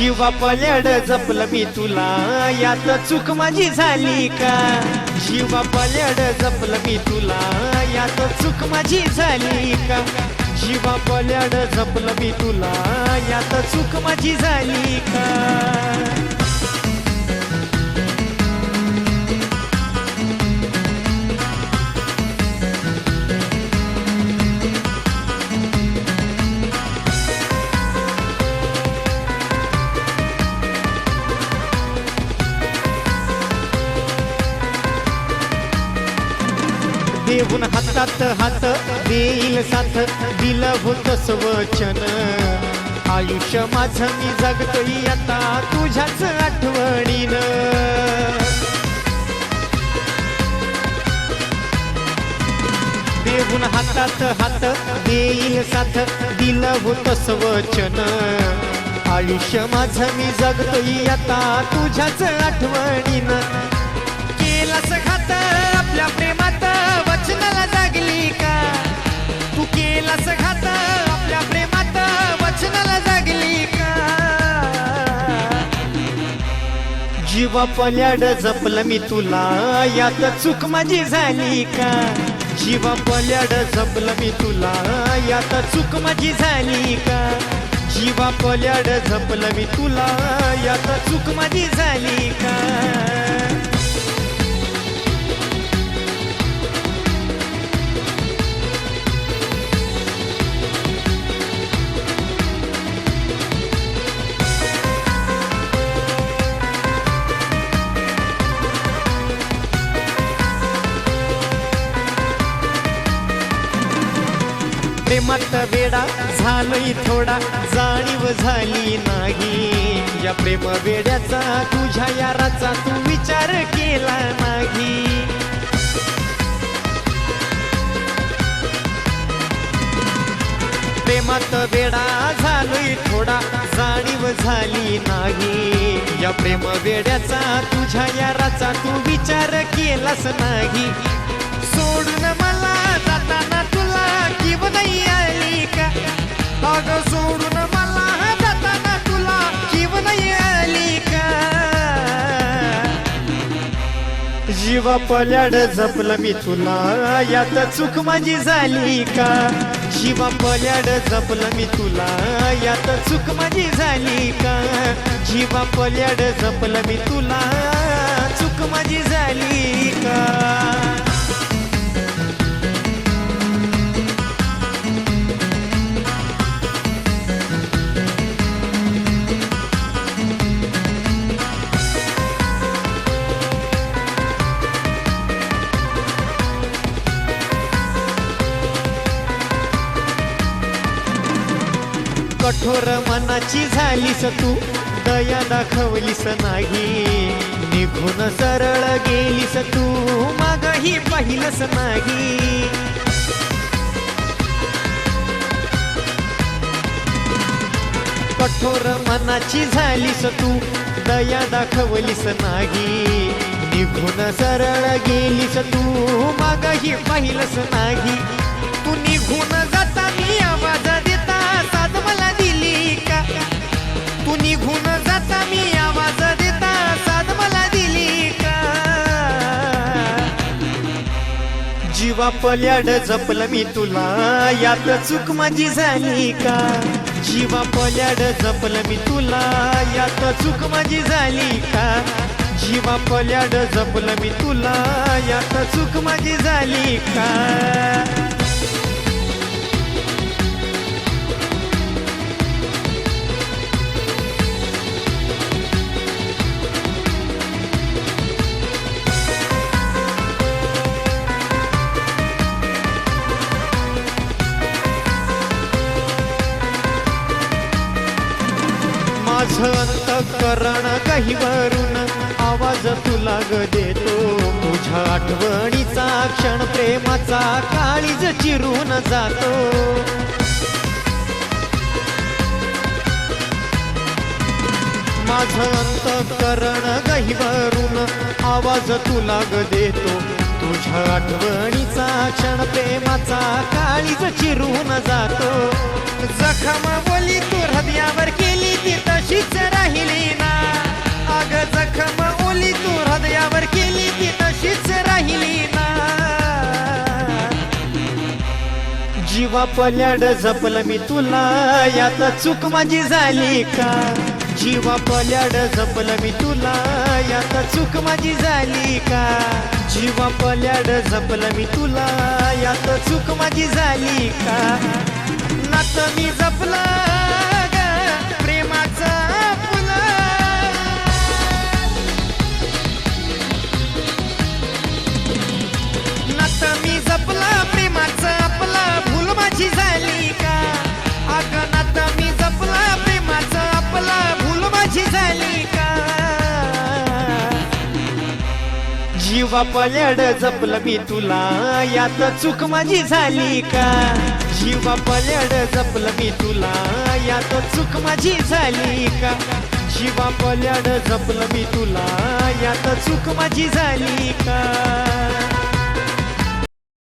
शिवा पल्याड जपलं मी तुला. यात चूक माझी झाली का? शिवा पल्याड जपलं मी तुला. यात चूक माझी झाली का? शिवा पल्याड जपलं मी तुला. यात चूक माझी झाली का? देऊन हातात हात देईल साथ दिलं होत स्वचन. आयुष्य माझं मी जगतोय आता तुझ्याच आठवणीनं. देऊन हातात हात देईल साथ दिलं होत वचन आयुष्य माझं मी जगतोय आता तुझ्याच आठवणीनं. केलास घात आपल्या प्रेमात केलास घात आपल्या प्रेमात वचनाला जागली का? जीवा पल्याड जपलं मी तुला यात चूक माझी झाली का? जीवा पल्याड जपलं मी तुला यात चूक माझी झाली का? जीवा पल्याड जपलं मी तुला यात चूक माझी झाली का? प्रेमात वेडा झालोय थोडा जाणीव झाली नाही. या प्रेम वेड्याचा तुझ्या याराचा तू विचार केला नाही. प्रेमात वेडा झालोय थोडा जाणीव झाली नाही. या प्रेम वेड्याचा तुझ्या याराचा तू विचार केलास नाही. सोडून मला जाताना जीव किव नाही आली का सोडून मला जाताना तुला किव नाही आली का जीवा पल्याड जपलं मी तुला यात चूक माझी झाली का? जीवा पल्याड जपलं मी तुला यात चूक माझी झाली का? जीवा पल्याड जपलं मी तुला चूक माझी झाली का? कठोर मनाची झालीस तू. दया दाखवलीस नाही. निघून सरळ गेलीस तू. मागही पाहिलंस नाही. कठोर मनाची झालीस तू. दया दाखवलीस नाही. निघून सरळ गेलीस तू. मागही पाहिलंस नाही. तू निघून जाताना मी आवाज देता साथ मला दिली का? जीवा पल्याड जपलं मी तुला यात चूक माझी झाली का? जीवा पल्याड जपलं मी तुला यात चूक माझी झाली का? जीवा पल्याड जपलं मी तुला यात चूक माझी झाली का? अंतकरण काही वरून आवाज तुला ग देतो. तुझ्या आठवणीचा क्षण प्रेमाचा काळीज चिरून जातो. माझं अंतकरण वरून आवाज तुला ग देतो. तुझ्या आठवणी क्षण प्रेमाचा काळीच चिरून जातो. जखम ओली तू हृदयावर केली ती तशीच राहिली ना. अग जखम ओली तू हृदयावर केली ती तशीच राहिली ना. जीवा पल्याड जपलं मी तुला यात चूक माझी झाली का? जीवा पल्याड जपलं मी तुला. यात चूक माझी झाली का? जीवा पल्याड जपलं मी तुला. यात चूक माझी झाली का? नात मी जपला प्रेमाचा शिवा पल्याड जपलं मी तुला. यात चूक माझी झाली का? शिवा पल्याड जपलं मी तुला. यात चूक माझी झाली का? शिवा पल्याड जपलं मी तुला. यात चूक माझी झाली का?